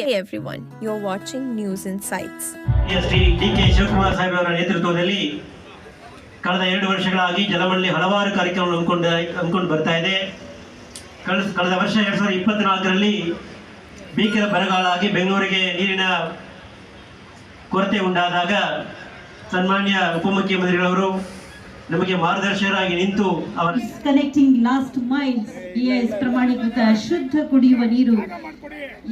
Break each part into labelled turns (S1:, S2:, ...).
S1: everyone, you're watching News Insights.
S2: S D D K Shivakumar Saheb ಅವರ ನೇತೃತ್ವದಲ್ಲಿ ಕಳೆದ ಎರಡು ವರ್ಷಗಳಾಗಿ ಜಲಮಂಡಳಿ ಹಲವಾರು ಕಾರ್ಯಕ್ರಮಗಳು ಹಮ್ಮಿಕೊಂಡು ಹಮ್ಮಿಕೊಂಡು ಬರ್ತಾ ಇದೆ ಕಳೆದ ಕಳೆದ ವರ್ಷ ಎರಡು ಸಾವಿರದ ಇಪ್ಪತ್ನಾಲ್ಕರಲ್ಲಿ ಭೀಕರ ಬರಗಾಲ ಬೆಂಗಳೂರಿಗೆ ನೀರಿನ ಕೊರತೆ ಉಂಟಾದಾಗ ಸನ್ಮಾನ್ಯ ಉಪಮುಖ್ಯಮಂತ್ರಿಗಳವರು ನಮಗೆ ಮಾರ್ಗದರ್ಶಕರಾಗಿ ನಿಂತು ಅವರ
S3: ಕನೆಕ್ಟಿಂಗ್ ಲಾಸ್ಟ್ ಮೈಲ್ಸ್ ಎಸ್ ಪ್ರಮಾಣೀಕೃತ ಶುದ್ಧ ಕುಡಿಯುವ ನೀರು.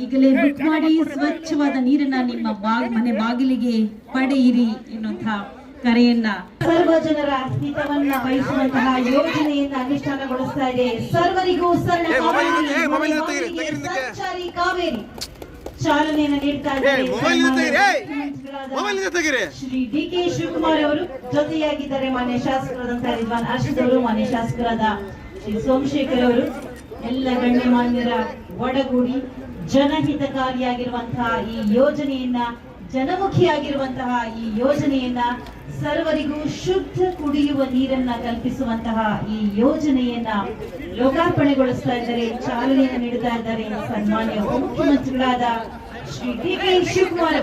S3: ಈಗಲೇ ಬುಕ್ ಮಾಡಿ ಸ್ವಚ್ಛವಾದ ನೀರನ್ನ ನಿಮ್ಮ ಬಾಗ್ ಮನೆ ಬಾಗಿಲಿಗೆ ಪಡೆಯಿರಿ ಎನ್ನುವಂತಹ ಕರೆಯನ್ನ. ಸರ್ವ ಜನರ ಹಿತವನ್ನ ಬಯಸುವಂತಹ ಯೋಜನೆಯನ್ನ ಅನುಷ್ಠಾನಗೊಳಿಸ್ತಾ ಇದೆ. ಸರ್ವರಿಗೂ ಸಣ್ಣ ಕಾವೇರಿ, ಚಾಲನೆಯನ್ನು ನೀಡ್ತಾ ಇದ್ದಾರೆ ಮುಖ್ಯಮಂತ್ರಿಗಳಾದ ಶ್ರೀ ಡಿ ಕೆ ಶಿವಕುಮಾರ್ ಅವರು ಜೊತೆಯಾಗಿದ್ದಾರೆ ಮಾನ್ಯ ಶಾಸಕರಾದಂತಹ ರಿದ್ವಾನ್ ಅರ್ಷದ್ ಅವರು ಮಾನ್ಯ ಶಾಸಕರಾದ ಶ್ರೀ ಸೋಮಶೇಖರ್ ಅವರು. ಎಲ್ಲ ಗಣ್ಯಮಾನ್ಯರ ಒಡಗೂಡಿ ಜನಹಿತಕಾರಿಯಾಗಿರುವಂತಹ ಈ ಯೋಜನೆಯನ್ನ ಜನಮುಖಿಯಾಗಿರುವಂತಹ ಈ ಯೋಜನೆಯನ್ನ ಸರ್ವರಿಗೂ ಶುದ್ಧ ಕುಡಿಯುವ ನೀರನ್ನ ಕಲ್ಪಿಸುವಂತಹ ಈ ಯೋಜನೆಯನ್ನ ಲೋಕಾರ್ಪಣೆಗೊಳಿಸ್ತಾ ಇದ್ದಾರೆ, ಚಾಲನೆಯನ್ನು ನೀಡುತ್ತಾ ಇದ್ದಾರೆ ಸನ್ಮಾನ್ಯ ಉಪಮುಖ್ಯಮಂತ್ರಿಗಳಾದ ಶ್ರೀ ಡಿ ಕೆ ಶಿವಕುಮಾರ್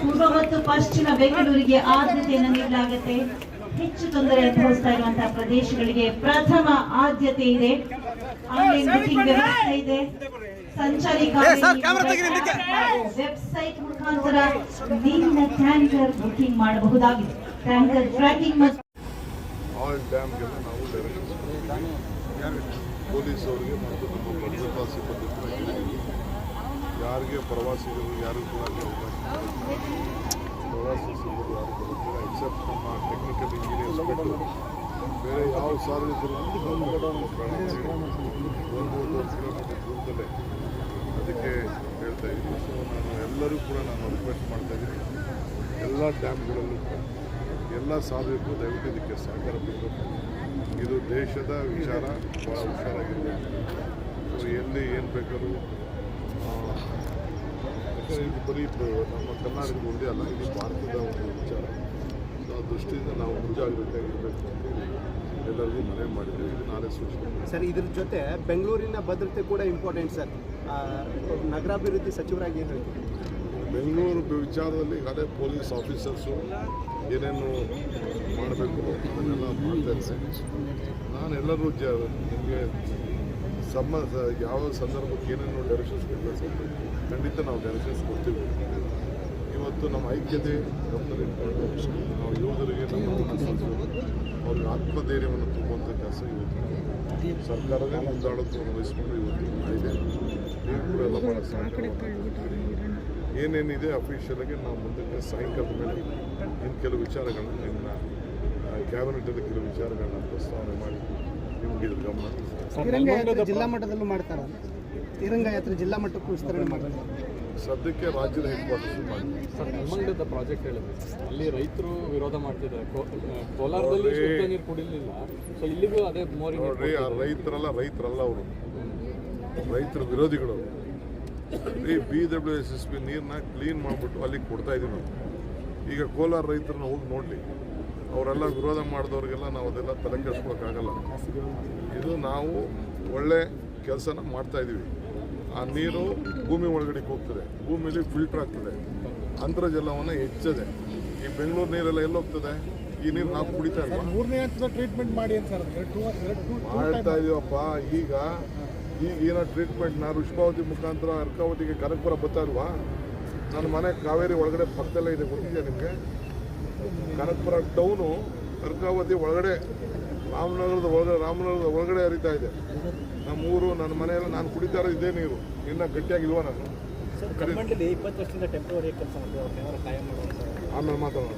S3: ಪೂರ್ವ ಮತ್ತು ಪಶ್ಚಿಮ ಬೆಂಗಳೂರಿಗೆ ಆದ್ಯತೆಯನ್ನು ನೀಡಲಾಗುತ್ತೆ. ಹೆಚ್ಚು ತೊಂದರೆ ಅನುಭವಿಸ್ತಾ ಇರುವಂತಹ ಪ್ರದೇಶಗಳಿಗೆ ಪ್ರಥಮ ಆದ್ಯತೆ ಇದೆ. ಆನ್ಲೈನ್ ಬುಕಿಂಗ್ ವ್ಯವಸ್ಥೆ ಇದೆ. ಸಂಚಾರಿ ವೆಬ್ಸೈಟ್ ಮುಖಾಂತರ ನೀರಿನ ಟ್ಯಾಂಕರ್ ಬುಕಿಂಗ್ ಮಾಡಬಹುದಾಗಿದೆ ಟ್ಯಾಂಕರ್ ಟ್ರ್ಯಾಕಿಂಗ್ ಮತ್ತು
S4: ಆಲ್ ಡ್ಯಾಮ್ಗೆಲ್ಲ ನಾವು ಡೈರೆಕ್ಷನ್ಸ್ ಕೊಟ್ಟಿದ್ದೀವಿ ಪೊಲೀಸ್ ಅವರಿಗೆ ಮತ್ತು ನಮ್ಮ ಭದ್ರತಾ ಸಿಬ್ಬಂದಿ ಯಾರಿಗೆ ಪ್ರವಾಸಿಗರು ಯಾರು ಕೂಡ ಅಲ್ಲಿ ಅವಕಾಶ ಮಾಡಿಲ್ಲ. ಪ್ರವಾಸಿ ಸಿಬ್ಬಂದಿ ಯಾರು ಬರುತ್ತಿಲ್ಲ ಎಕ್ಸೆಪ್ಟ್ ನಮ್ಮ ಟೆಕ್ನಿಕಲ್ ಇಂಜಿನಿಯರ್ಸ್ ಬಿಟ್ಟು ಬೇರೆ ಯಾವ ಸಾರ್ವಜನಿಕರು ದೂರದಲ್ಲೇ. ಅದಕ್ಕೆ ಹೇಳ್ತಾ ಇದ್ದೀನಿ. ಸೊ ನಾನು ಎಲ್ಲರೂ ಕೂಡ ನಾನು ರಿಕ್ವೆಸ್ಟ್ ಮಾಡ್ತಾ ಇದ್ದೀನಿ. ಎಲ್ಲ ಡ್ಯಾಮ್ಗಳಲ್ಲೂ ಕೂಡ ಎಲ್ಲ ಸಾಧಕರು ದಯವಿಟ್ಟು ಇದಕ್ಕೆ ಸಹಕಾರ ಕೊಡಬೇಕು. ಇದು ದೇಶದ ವಿಚಾರ ಭಾಳ ಹುಷಾರಾಗಿರಬೇಕು ಸೊ ಎಲ್ಲಿ ಏನು ಬೇಕಾದ್ರೂ ಆ, ಇದು ಬರೀ ನಮ್ಮ ಕರ್ನಾಟಕದ ಒಂದೇ ಅಲ್ಲ ಇದು ಆ ದೃಷ್ಟಿಯಿಂದ ನಾವು ಮುಂಜಾಗ್ರತೆಯಾಗಿರಬೇಕು ಅಂತೇಳಿ ಎಲ್ಲರಿಗೂ ಮನವಿ ಮಾಡಿದ್ದೀವಿ ಇದು ನಾಳೆ ಸೂಚನೆ
S5: ಸರ್ ಇದ್ರ ಜೊತೆ ಬೆಂಗಳೂರಿನ ಭದ್ರತೆ ಕೂಡ ಇಂಪಾರ್ಟೆಂಟ್ ಸರ್. ನಗರಾಭಿವೃದ್ಧಿ ಸಚಿವರಾಗಿ ಏನು ಹೇಳ್ತೀವಿ
S4: ಬೆಂಗಳೂರು ವಿಚಾರದಲ್ಲಿ ಈಗಾಗಲೇ ಪೊಲೀಸ್ ಆಫೀಸರ್ಸು ಏನೇನು ಮಾಡಬೇಕು ಅದನ್ನೆಲ್ಲ ಮಾಡ್ತಾರೆ ಸರ್ ನಾನು ಎಲ್ಲರೂ ಜ ನಿಮಗೆ ಸಮ ಯಾವ ಸಂದರ್ಭಕ್ಕೆ ಏನೇನು ಡೈರೆಕ್ಷನ್ಸ್ ಕೊಡಬೇಕು ಖಂಡಿತ ನಾವು ಡೈರೆಕ್ಷನ್ಸ್ ಕೊಡ್ತೀವಿ. ಇವತ್ತು ನಮ್ಮ ಐಕ್ಯತೆ ಗಮನದಲ್ಲಿಟ್ಕೊಂಡು ನಾವು ಯೋಧರಿಗೆ ನಮ್ಮ ಅವ್ರಿಗೆ ಆತ್ಮಧೈರ್ಯವನ್ನು ತುಂಬುವಂಥ ಕೆಲಸ ಇವತ್ತು. ಸರ್ಕಾರವೇ ಮುಂದಾಳತ್ವವನ್ನು ವಹಿಸ್ಕೊಂಡು ಇವತ್ತು ಇದೆ ನೀವು ಕೂಡ ಎಲ್ಲ ಭಾಳ ಏನೇನಿದೆ ಅಫಿಷಿಯಲ್ ಆಗಿ ನಾವು ಮುಂದಕ್ಕೆ ಸಾಯಂಕಾಲದ ಮೇಲೆ ಇನ್ನು ಕೆಲವು ವಿಚಾರಗಳನ್ನು ಕ್ಯಾಬಿನೆಟ್ ಕ್ಯಾಬಿನೆಟಲ್ಲಿ ಕೆಲವು ವಿಚಾರಗಳನ್ನ ಪ್ರಸ್ತಾವನೆ ಮಾಡಿ ನಿಮಗೆ ಇದ್ರ ಗಮನ
S5: ಜಿಲ್ಲಾ ಮಟ್ಟದಲ್ಲೂ ಮಾಡ್ತಾರ. ತಿರಂಗ ಯಾತ್ರೆ ಜಿಲ್ಲಾ ಮಟ್ಟಕ್ಕೂ ವಿಸ್ತರಣೆ ಮಾಡ್ತಾರೆ
S4: ಸದ್ಯಕ್ಕೆ ರಾಜ್ಯದ ಹೆಡ್ ಕ್ವಾರ್ಟರ್ಸ್
S6: ಸರ್ ಪ್ರಾಜೆಕ್ಟ್ ಹೇಳಿದ್ರು. ಅಲ್ಲಿ ರೈತರು ವಿರೋಧ ಮಾಡ್ತಿದ್ದಾರೆ. ಕೋ- ಕೋಲಾರದಲ್ಲಿ ಶುದ್ಧ ನೀರು ಕುಡಿಲಿಲ್ಲ. ಸೊ ಇಲ್ಲಿಗೂ ಅದೇ ಮೋರಿ ನೀರು
S4: ನೋಡ್ರಿ ಆ ರೈತರಲ್ಲ ರೈತರಲ್ಲ ಅವರು. ರೈತರ ವಿರೋಧಿಗಳು ಅವರು. ಈ B W S S P ನೀರನ್ನ ಕ್ಲೀನ್ ಮಾಡಿಬಿಟ್ಟು ಅಲ್ಲಿಗೆ ಕೊಡ್ತಾ ಇದೀವಿ ನಾವು. ಈಗ ಕೋಲಾರ ರೈತರನ್ನ ಹೋಗಿ ನೋಡಲಿ. ಅವರೆಲ್ಲ ವಿರೋಧ ಮಾಡಿದವ್ರಿಗೆಲ್ಲ ನಾವು ಅದೆಲ್ಲ ತಲೆ ಕೆಡಿಸ್ಕೊಳಕ್ಕಾಗಲ್ಲ ಇದು ನಾವು ಒಳ್ಳೆ ಕೆಲಸನ ಮಾಡ್ತಾ ಇದ್ದೀವಿ ಆ ನೀರು ಭೂಮಿ ಒಳಗಡೆ ಹೋಗ್ತದೆ. ಭೂಮಿಲಿ ಫಿಲ್ಟರ್ ಆಗ್ತದೆ. ಅಂತರ್ಜಲವನ್ನು ಹೆಚ್ಚದೆ. ಈ ಬೆಂಗಳೂರು ನೀರೆಲ್ಲ ಎಲ್ಲಿ ಹೋಗ್ತದೆ ಈ ನೀರು ನಾವು ಕುಡಿತಾ ಇಲ್ವಾ?
S7: ಮೂರನೇ ಹಂತದ ಟ್ರೀಟ್ಮೆಂಟ್ ಮಾಡಿ ಅಂತ
S4: ಮಾಡ್ತಾ ಇದೀವಪ್ಪ. ಈಗ ಈಗ ಏನೋ ಟ್ರೀಟ್ಮೆಂಟ್ ನಾನು ಋಷಭಾವತಿ ಮುಖಾಂತರ ಅರ್ಕಾವತಿಗೆ ಕನಕಪುರ ಬರ್ತಾ ಇಲ್ವಾ? ನನ್ನ ಮನೆ ಕಾವೇರಿ ಒಳಗಡೆ ಪಕ್ಕದಲ್ಲೇ ಇದೆ. ಗೊತ್ತಿದೆ ನಿಮಗೆ? ಕನಕಪುರ ಟೌನು ಅರ್ಕಾವತಿ ಒಳಗಡೆ ರಾಮನಗರದ ಒಳಗಡೆ ರಾಮನಗರದ ಒಳಗಡೆ ಹರಿತಾ ಇದೆ. ನಮ್ಮ ಊರು ನನ್ನ ಮನೆಯಲ್ಲಿ ನಾನು ಕುಡಿತಾ ಇರೋದು ಇದೇ ನೀರು. ಇನ್ನ ಗಟ್ಟಿಯಾಗಿಲ್ವಾ ನಾನು?
S5: ಇಪ್ಪತ್ತು ವರ್ಷದಿಂದ ಟೆಂಪ್ರವರಿ ಕೆಲಸ
S4: ಆಮೇಲೆ ಮಾತಾಡೋಣ.